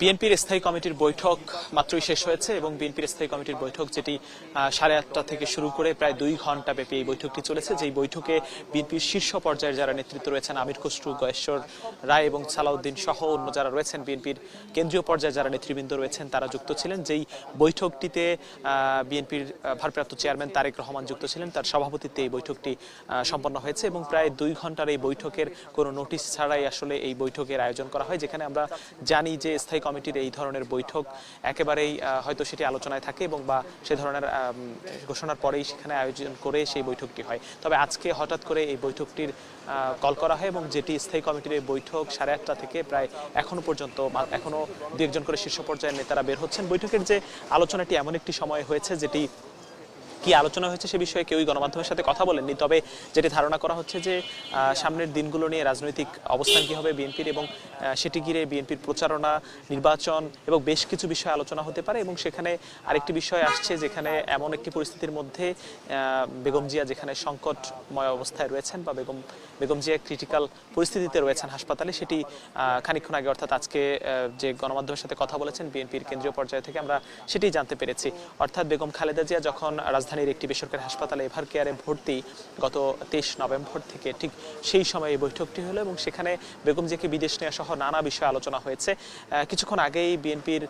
বিএনপির স্থায়ী কমিটির বৈঠক মাত্রই শেষ হয়েছে এবং বিএনপির স্থায়ী কমিটির বৈঠক যেটি সাড়ে আটটা থেকে শুরু করে প্রায় দুই ঘণ্টা ব্যাপী এই বৈঠকটি চলেছে। যেই বৈঠকে বিএনপির শীর্ষ পর্যায়ের যারা নেতৃত্ব রয়েছেন, আমির খসরু, গয়েশ্বর রায় এবং সালাউদ্দিন সহ অন্য যারা রয়েছেন, বিএনপির কেন্দ্রীয় পর্যায়ে যারা নেতৃবৃন্দ রয়েছেন, তারা যুক্ত ছিলেন। যেই বৈঠকটিতে বিএনপির ভারপ্রাপ্ত চেয়ারম্যান তারেক রহমান যুক্ত ছিলেন, তার সভাপতিত্বে এই বৈঠকটি সম্পন্ন হয়েছে এবং প্রায় দুই ঘণ্টার এই বৈঠকের কোনো নোটিশ ছাড়াই আসলে এই বৈঠকের আয়োজন করা হয়, যেখানে আমরা জানি যে স্থায়ী কমিটির এই ধরনের বৈঠক একেবারেই হয়তো সেটি আলোচনায় থাকে এবং বা সে ধরনের ঘোষণার পরেই সেখানে আয়োজন করে সেই বৈঠকটি হয়। তবে আজকে হঠাৎ করে এই বৈঠকটির কল করা হয় এবং যেটি স্থায়ী কমিটির এই বৈঠক সাড়ে আটটা থেকে প্রায় এখনও পর্যন্ত এখনও দু একজন করে শীর্ষ পর্যায়ের নেতারা বের হচ্ছেন। বৈঠকের যে আলোচনাটি এমন একটি সময় হয়েছে, যেটি কি আলোচনা হয়েছে সে বিষয়ে কেউই গণমাধ্যমের সাথে কথা বলেননি। তবে যেটি ধারণা করা হচ্ছে যে সামনের দিনগুলো নিয়ে রাজনৈতিক অবস্থান কি হবে বিএনপির এবং সেটি ঘিরে বিএনপির প্রচারণা নির্বাচন এবং বেশ কিছু বিষয় আলোচনা হতে পারে এবং সেখানে আরেকটি বিষয় আসছে যেখানে এমন একটি পরিস্থিতির মধ্যে বেগম জিয়া যেখানে সংকটময় অবস্থায় রয়েছেন বা বেগম বেগম জিয়া ক্রিটিক্যাল পরিস্থিতিতে রয়েছেন হাসপাতালে সেটি আহ, খানিকক্ষণ আগে অর্থাৎ আজকে যে গণমাধ্যমের সাথে কথা বলেছেন বিএনপির কেন্দ্রীয় পর্যায় থেকে আমরা সেটি জানতে পেরেছি। অর্থাৎ বেগম খালেদা জিয়া যখন রাজধানীর একটি বেসরকারি হাসপাতালে এভার কেয়ারে ভর্তি গত তেইশ নভেম্বর থেকে ঠিক সেই সময় এই বৈঠকটি হলো এবং সেখানে বেগম জিয়াকে বিদেশ নেওয়া সহ নানা বিষয়ে আলোচনা হয়েছে। কিছুক্ষণ আগেই বিএনপির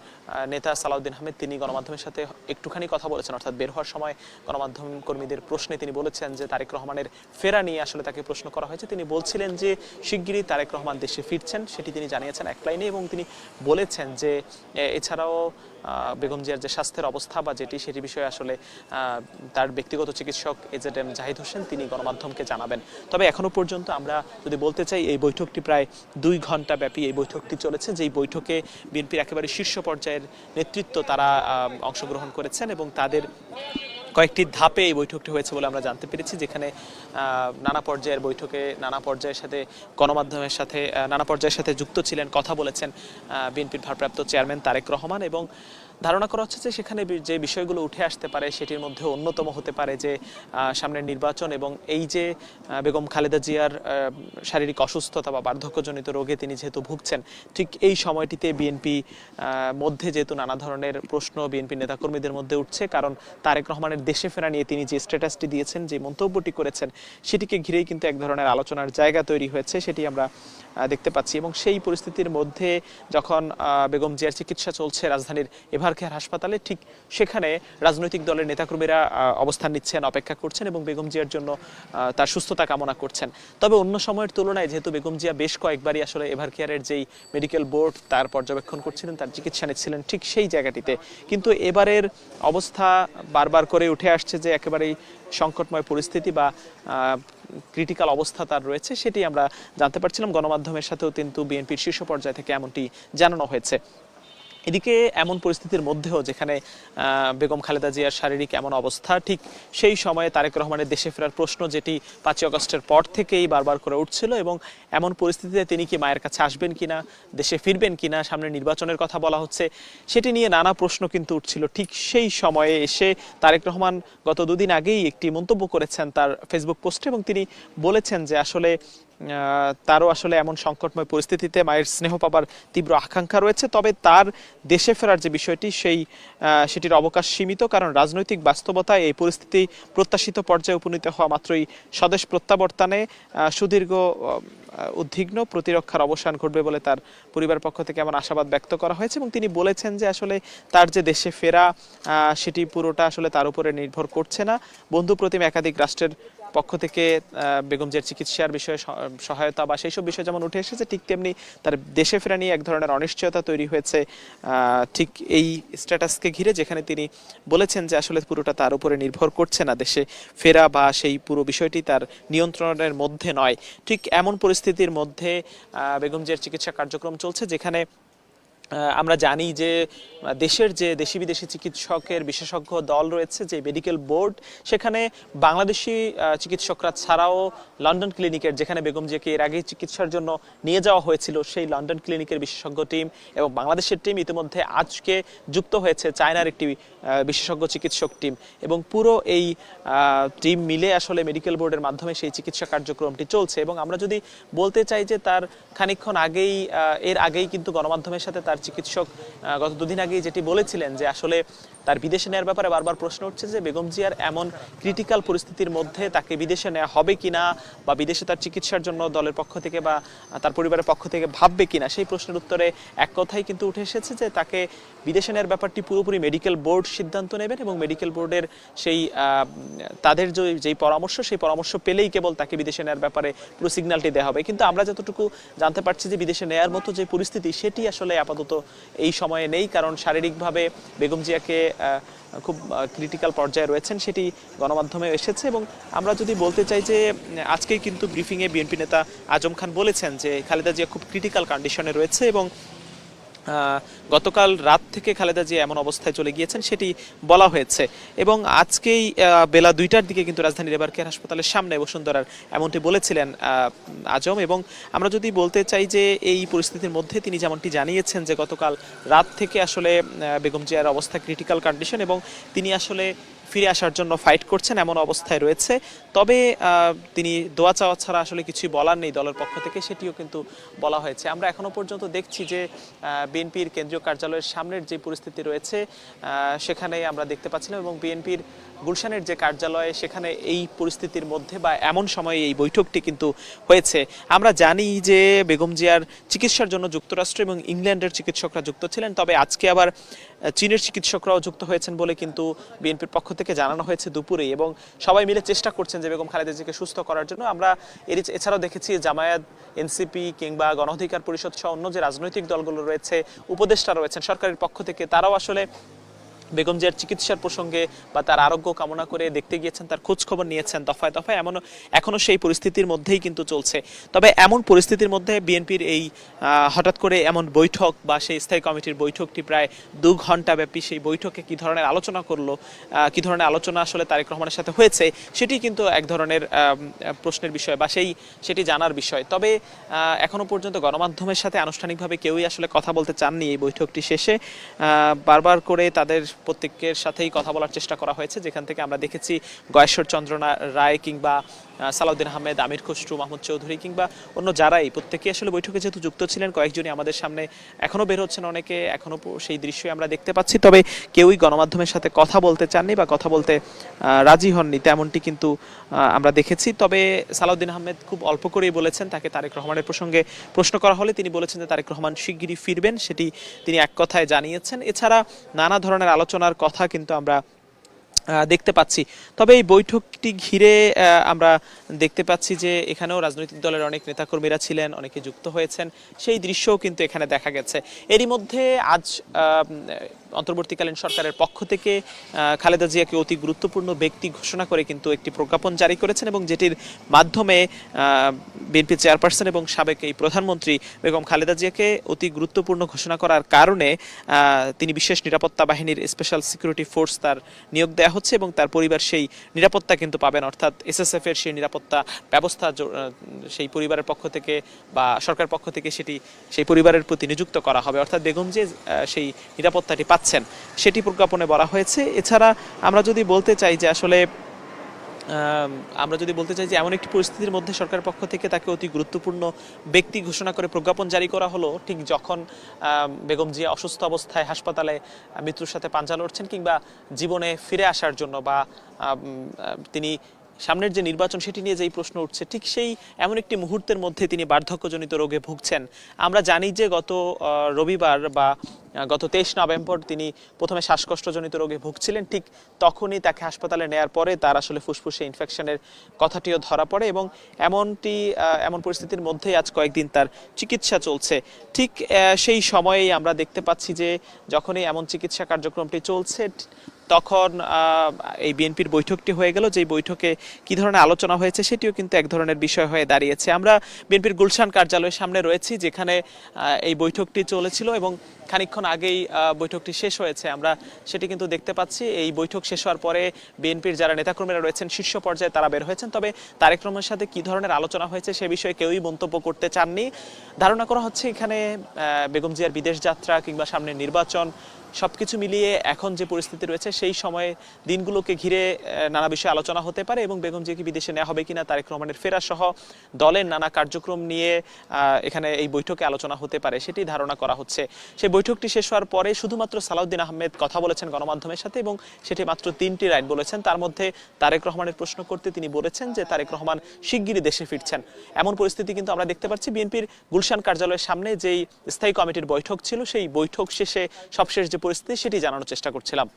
নেতা সালাউদ্দিন আহমেদ তিনি গণমাধ্যমের সাথে একটুখানি কথা বলেছেন, অর্থাৎ বের হওয়ার সময় গণমাধ্যম কর্মীদের প্রশ্নে তিনি বলেছেন যে তারেক রহমানের ফেরা নিয়ে আসলে তাকে প্রশ্ন করা হয়েছে। তিনি বলছিলেন যে শিগগিরই তারেক রহমান দেশে ফিরছেন, সেটি তিনি জানিয়েছেন এক লাইনে এবং তিনি বলেছেন যে এছাড়াও বেগম জিয়ার যে স্বাস্থ্যের অবস্থা বা যেটি, সেটি বিষয়ে আসলে তার ব্যক্তিগত চিকিৎসক এজেড এম জাহিদ হোসেন তিনি গণমাধ্যমকে জানাবেন। তবে এখনও পর্যন্ত আমরা যদি বলতে চাই, এই বৈঠকটি প্রায় দুই ঘণ্টা ব্যাপী এই বৈঠকটি চলেছে, যেই বৈঠকে বিএনপির একেবারে শীর্ষ পর্যায়ের নেতৃত্ব তারা অংশগ্রহণ করেছেন এবং তাদের কয়েকটি ধাপে এই বৈঠকটি হয়েছে বলে আমরা জানতে পেরেছি, যেখানে নানা পর্যায়ের বৈঠকে, নানা পর্যায়ের সাথে গণমাধ্যমের সাথে নানা পর্যায়ের সাথে যুক্ত ছিলেন, কথা বলেছেন বিএনপির ভারপ্রাপ্ত চেয়ারম্যান তারেক রহমান এবং ধারণা করা হচ্ছে যে সেখানে যে বিষয়গুলো উঠে আসতে পারে সেটির মধ্যে অন্যতম হতে পারে যে সামনের নির্বাচন এবং এই যে বেগম খালেদা জিয়ার শারীরিক অসুস্থতা বা বার্ধক্যজনিত রোগে তিনি যেহেতু ভুগছেন, ঠিক এই সময়টিতে বিএনপি মধ্যে যেহেতু নানা ধরনের প্রশ্ন বিএনপি নেতাকর্মীদের মধ্যে উঠছে, কারণ তারেক রহমানের দেশে ফেরা নিয়ে তিনি যে স্ট্যাটাসটি দিয়েছেন, যে মন্তব্যটি করেছেন, সেটিকে ঘিরেই কিন্তু এক ধরনের আলোচনার জায়গা তৈরি হয়েছে, সেটি আমরা দেখতে পাচ্ছি এবং সেই পরিস্থিতির মধ্যে যখন বেগম জিয়ার চিকিৎসা চলছে রাজধানীর এভারকেয়ার হাসপাতালে ঠিক সেখানে রাজনৈতিক দলের নেতাকর্মীরা অবস্থান নিচ্ছেন, অপেক্ষা করছেন এবং বেগম জিয়ার জন্য তার সুস্থতা কামনা করছেন। তবে অন্য সময়ের তুলনায় যেহেতু বেগম জিয়া বেশ কয়েকবারই আসলে এভারকেয়ারের যেই মেডিকেল বোর্ড তার পর্যবেক্ষণ করছিলেন, তার চিকিৎসা নিচ্ছিলেন ঠিক সেই জায়গাটিতে। কিন্তু এবারের অবস্থা বারবার করে উঠে আসছে যে একেবারেই সংকটময় পরিস্থিতি বা ক্রিটিক্যাল অবস্থা তার রয়েছে, সেটি আমরা জানতে পারছিলাম। গণমাধ্যমের সাথেও কিন্তু বিএনপির শীর্ষ পর্যায় থেকে এমনটি জানানো হয়েছে। এদিকে এমন পরিস্থিতির মধ্যেও যেখানে বেগম খালেদা জিয়ার শারীরিক এমন অবস্থা, ঠিক সেই সময়ে তারেক রহমানের দেশে ফেরার প্রশ্ন যেটি পাঁচই আগস্টের পর থেকেই বারবার করে উঠছিল এবং এমন পরিস্থিতিতে তিনি কি মায়ের কাছে আসবেন কিনা, দেশে ফিরবেন কিনা, সামনে নির্বাচনের কথা বলা হচ্ছে, সেটি নিয়ে নানা প্রশ্ন কিন্তু উঠছিল। ঠিক সেই সময়ে এসে তারেক রহমান গত দুদিন আগেই একটি মন্তব্য করেছেন তার ফেসবুক পোস্টে এবং তিনি বলেছেন যে আসলে তারও আসলে এমন সংকটময় পরিস্থিতিতে মায়ের স্নেহ পাবার তীব্র আকাঙ্ক্ষা রয়েছে। তবে তার দেশে ফেরার যে বিষয়টি, সেই সেটির অবকাশ সীমিত, কারণ রাজনৈতিক বাস্তবতায় এই পরিস্থিতি প্রত্যাশিত পর্যায়ে উপনীত হওয়া মাত্রই স্বদেশ প্রত্যাবর্তনে সুদীর্ঘ উদ্বিগ্ন প্রতিরক্ষার অবসান ঘটবে বলে তার পরিবার পক্ষ থেকে এমন আশাবাদ ব্যক্ত করা হয়েছে এবং তিনি বলেছেন যে আসলে তার যে দেশে ফেরা সেটি পুরোটা আসলে তার উপরে নির্ভর করছে না। বন্ধু প্রতিম একাধিক রাষ্ট্রের পক্ষ থেকে বেগম জিয়ার চিকিৎসার বিষয়ে সহায়তা বা সেই সব বিষয় যেমন উঠে এসেছে, ঠিক তেমনি তার দেশে ফেরা নিয়ে এক ধরনের অনিশ্চয়তা তৈরি হয়েছে। ঠিক এই স্ট্যাটাসকে ঘিরে যেখানে তিনি বলেছেন যে আসলে পুরোটা তার উপরে নির্ভর করছে না দেশে ফেরা বা সেই পুরো বিষয়টি তার নিয়ন্ত্রণের মধ্যে নয়। ঠিক এমন পরিস্থিতির মধ্যে বেগম জিয়ার চিকিৎসা কার্যক্রম চলছে যেখানে আমরা জানি যে দেশের যে দেশি বিদেশি চিকিৎসকের বিশেষজ্ঞ দল রয়েছে, যে মেডিকেল বোর্ড, সেখানে বাংলাদেশি চিকিৎসকরা ছাড়াও লন্ডন ক্লিনিকের, যেখানে বেগম জিয়াকে এর আগে চিকিৎসার জন্য নিয়ে যাওয়া হয়েছিল, সেই লন্ডন ক্লিনিকের বিশেষজ্ঞ টিম এবং বাংলাদেশের টিম ইতিমধ্যে আজকে যুক্ত হয়েছে চায়নার একটি বিশেষজ্ঞ চিকিৎসক টিম এবং পুরো এই টিম মিলে আসলে মেডিকেল বোর্ডের মাধ্যমে সেই চিকিৎসা কার্যক্রমটি চলছে এবং আমরা যদি বলতে চাই যে তার খানিকক্ষণ আগেই এর আগেই কিন্তু গণমাধ্যমের সাথে তার চিকিৎসক গত দুদিন আগে যেটি বলেছিলেন যে আসলে তার বিদেশে নেওয়ার ব্যাপারে বারবার প্রশ্ন উঠছে যে বেগম জিয়ার এমন ক্রিটিক্যাল পরিস্থিতির মধ্যে তাকে বিদেশে নেওয়া হবে কিনা বা বিদেশে তার চিকিৎসার জন্য দলের পক্ষ থেকে বা তার পরিবারের পক্ষ থেকে ভাববে কিনা, সেই প্রশ্নের উত্তরে এক কথাই কিন্তু উঠে এসেছে যে তাকে বিদেশে নেওয়ার ব্যাপারটি পুরোপুরি মেডিকেল বোর্ড সিদ্ধান্ত নেবেন এবং মেডিকেল বোর্ডের সেই তাদের যে, যেই পরামর্শ, সেই পরামর্শ পেলেই কেবল তাকে বিদেশে নেওয়ার ব্যাপারে পুরো সিগন্যালটি দেওয়া হবে। কিন্তু আমরা যতটুকু জানতে পারছি যে বিদেশে নেয়ার মতো যে পরিস্থিতি, সেটি আসলে আপাতত এই সময়ে নেই। কারণ শারীরিকভাবে বেগম জিয়াকে খুব ক্রিটিক্যাল পর্যায়ে রয়েছেন, সেটি গণমাধ্যমে এসেছে এবং আমরা যদি বলতে চাই যে, আজকেই কিন্তু ব্রিফিংয়ে বিএনপি নেতা আজম খান বলেছেন যে, খালেদা জিয়া খুব ক্রিটিক্যাল কন্ডিশনে রয়েছে এবং গতকাল রাত থেকে খালেদা জিয়া এমন অবস্থায় চলে গিয়েছেন, সেটি বলা হয়েছে। এবং আজকেই বেলা দুইটার দিকে কিন্তু রাজধানীর এবার কেয়ার হাসপাতালের সামনে বসুন্ধরার এমনটি বলেছিলেন আজম। এবং আমরা যদি বলতে চাই যে এই পরিস্থিতির মধ্যে তিনি যেমনটি জানিয়েছেন যে গতকাল রাত থেকে আসলে বেগম জিয়ার অবস্থা ক্রিটিক্যাল কন্ডিশন এবং তিনি আসলে ফিরে আসার জন্য ফাইট করছেন এমন অবস্থায় রয়েছে। তবে তিনি দোয়া চাওয়া ছাড়া আসলে কিছুই বলার নেই দলের পক্ষ থেকে, সেটিও কিন্তু বলা হয়েছে। আমরা এখনও পর্যন্ত দেখছি যে বিএনপির কেন্দ্রীয় কার্যালয়ের সামনের যে পরিস্থিতি রয়েছে সেখানে আমরা দেখতে পাচ্ছিলাম এবং বিএনপির গুলশানের যে কার্যালয়, সেখানে এই পরিস্থিতির মধ্যে বা এমন সময়ে এই বৈঠকটি কিন্তু হয়েছে। আমরা জানি যে, বেগম জিয়ার চিকিৎসার জন্য যুক্তরাষ্ট্র এবং ইংল্যান্ডের চিকিৎসকরা যুক্ত ছিলেন, তবে আজকে আবার চীনের চিকিৎসকরাও যুক্ত হয়েছেন বলে কিন্তু বিএনপির পক্ষ থেকে জানানো হয়েছে দুপুরেই এবং সবাই মিলে চেষ্টা করছেন যে বেগম খালেদা জিকে সুস্থ করার জন্য। আমরা এর এছাড়াও দেখেছি জামায়াত, এনসিপি কিংবা গণ অধিকার পরিষদ সহ অন্য যে রাজনৈতিক দলগুলো রয়েছে উপদেষ্টা রয়েছেন সরকারের পক্ষ থেকে। তারাও আসলে বেগম জিয়ার চিকিৎসার প্রসঙ্গে বা তার আরোগ্য কামনা করে দেখতে গিয়েছেন, তার খোঁজ খবর নিয়েছেন দফায় দফায়, এমনও এখনও সেই পরিস্থিতির মধ্যেই কিন্তু চলছে। তবে এমন পরিস্থিতির মধ্যে বিএনপির এই হঠাৎ করে এমন বৈঠক বা সেই স্থায়ী কমিটির বৈঠকটি প্রায় দু ঘণ্টা ব্যাপী সেই বৈঠকে কি ধরনের আলোচনা করল কি ধরনের আলোচনা আসলে তারেক রহমানের সাথে হয়েছে, সেটি কিন্তু এক ধরনের প্রশ্নের বিষয় বা সেই, সেটি জানার বিষয়। তবে এখনও পর্যন্ত গণমাধ্যমের সাথে আনুষ্ঠানিকভাবে কেউই আসলে কথা বলতে চাননি এই বৈঠকটি শেষে। বারবার করে তাদের প্রত্যেকের সাথেই কথা বলার চেষ্টা করা হয়েছে, যেখান থেকে আমরা দেখেছি গয়েশ্বর চন্দ্রনা রায় কিংবা সালাউদ্দিন আহমেদ, আমির খসরু, মাহমুদ চৌধুরী কিংবা অন্য যারাই প্রত্যেকেই আসলে বৈঠকে যেহেতু যুক্ত ছিলেন, কয়েকজনই আমাদের সামনে এখনও বের হচ্ছেন, অনেকে এখনও প- সেই দৃশ্যই আমরা দেখতে পাচ্ছি। তবে কেউই গণমাধ্যমের সাথে কথা বলতে চাননি বা কথা বলতে রাজি হননি, তেমনটি কিন্তু আমরা দেখেছি। তবে সালাউদ্দিন আহমেদ খুব অল্প করেই বলেছেন, তাকে তারেক রহমানের প্রসঙ্গে প্রশ্ন করা হলে তিনি বলেছেন যে তারেক রহমান শিগগিরই ফিরবেন, সেটি তিনি এক কথায় জানিয়েছেন। এছাড়া নানা ধরনের আলোচনার কথা কিন্তু আমরা দেখতে পাচ্ছি। তবে এই বৈঠকটি ঘিরে আমরা দেখতে পাচ্ছি যে এখানেও রাজনৈতিক দলের অনেক নেতাকর্মীরা ছিলেন, অনেকে যুক্ত হয়েছেন। সেই দৃশ্যও কিন্তু এখানে দেখা গেছে। এরই মধ্যে আজ অন্তর্বর্তীকালীন সরকারের পক্ষ থেকে খালেদা জিয়াকে অতি গুরুত্বপূর্ণ ব্যক্তি ঘোষণা করে কিন্তু একটি প্রজ্ঞাপন জারি করেছেন এবং যেটির মাধ্যমে বিএনপি চেয়ারপারসন এবং সাবেক এই প্রধানমন্ত্রী বেগম খালেদা জিয়াকে অতি গুরুত্বপূর্ণ ঘোষণা করার কারণে তিনি বিশেষ নিরাপত্তা বাহিনীর স্পেশাল সিকিউরিটি ফোর্স তার নিয়োগ দেওয়া হচ্ছে এবং তার পরিবার সেই নিরাপত্তা কিন্তু পাবেন, অর্থাৎ এসএসএফ এর সেই নিরাপত্তা ব্যবস্থা সেই পরিবারের পক্ষ থেকে বা সরকার পক্ষ থেকে সেটি সেই পরিবারের প্রতি নিযুক্ত করা হবে। অর্থাৎ বেগম যে সেই নিরাপত্তাটি পাচ্ছেন, সেটি প্রজ্ঞাপনে বলা হয়েছে। এছাড়া আমরা যদি বলতে চাই যে আসলে আমরা যদি বলতে চাই যে এমন একটি পরিস্থিতির মধ্যে সরকারের পক্ষ থেকে তাকে অতি গুরুত্বপূর্ণ ব্যক্তি ঘোষণা করে প্রজ্ঞাপন জারি করা হলো, ঠিক যখন বেগম জিয়া অসুস্থ অবস্থায় হাসপাতালে মৃত্যুর সাথে পাঞ্জা লড়ছেন কিংবা জীবনে ফিরে আসার জন্য বা তিনি সামনের যে নির্বাচন, সেটি নিয়ে যেই প্রশ্ন উঠছে, ঠিক সেই এমন একটি মুহূর্তের মধ্যে তিনি বার্ধক্যজনিত রোগে ভুগছেন। আমরা জানি যে গত রবিবার বা গত তেইশ নভেম্বর তিনি প্রথমে শ্বাসকষ্টজনিত রোগে ভুগছিলেন। ঠিক তখনই তাকে হাসপাতালে নেয়ার পরে তার আসলে ফুসফুসে ইনফেকশনের কথাটিও ধরা পড়ে এবং এমনটি এমন পরিস্থিতির মধ্যেই আজ কয়েকদিন তার চিকিৎসা চলছে। ঠিক সেই সময়েই আমরা দেখতে পাচ্ছি যে যখনই এমন চিকিৎসা কার্যক্রমটি চলছে তখন এই বিএনপির বৈঠকটি হয়ে গেল। যেই বৈঠকে কি ধরনের আলোচনা হয়েছে সেটিও কিন্তু এক ধরনের বিষয় হয়ে দাঁড়িয়েছে। আমরা বিএনপির গুলশান কার্যালয়ের সামনে রয়েছি, যেখানে এই বৈঠকটি চলেছিল এবং খানিকক্ষণ আগেই বৈঠকটি শেষ হয়েছে। আমরা সেটি কিন্তু দেখতে পাচ্ছি। এই বৈঠক শেষ হওয়ার পরে বিএনপির যারা নেতাকর্মীরা রয়েছেন, শীর্ষ পর্যায়ে তারা বের হয়েছেন। তবে তারেক রহমানের সাথে কি ধরনের আলোচনা হয়েছে সে বিষয়ে কেউই মন্তব্য করতে চাননি। ধারণা করা হচ্ছে এখানে বেগম জিয়ার বিদেশ যাত্রা কিংবা সামনে নির্বাচন সবকিছু মিলিয়ে এখন যে পরিস্থিতি রয়েছে, সেই সময়ে দিনগুলোকে ঘিরে নানা বিষয়ে আলোচনা হতে পারে এবং বেগম জিয়াকে বিদেশে নেওয়া হবে কিনা, তারেক রহমানের ফেরা সহ দলের নানা কার্যক্রম নিয়ে এখানে এই বৈঠকে আলোচনা হতে পারে সেটি ধারণা করা হচ্ছে। সেই বৈঠকটি শেষ হওয়ার পরে শুধুমাত্র সালাউদ্দিন আহমেদ কথা বলেছেন গণমাধ্যমের সাথে এবং সেটি মাত্র তিনটি রাইট বলেছেন। তার মধ্যে তারেক রহমানের প্রশ্ন করতে তিনি বলেছেন যে, তারেক রহমান শিগগিরই দেশে ফিরছেন। এমন পরিস্থিতি কিন্তু আমরা দেখতে পাচ্ছি বিএনপির গুলশান কার্যালয়ের সামনে, যেই স্থায়ী কমিটির বৈঠক ছিল, সেই বৈঠক শেষে সবশেষ যে পরিস্থিতি সেটি জানানোর চেষ্টা করছিলাম।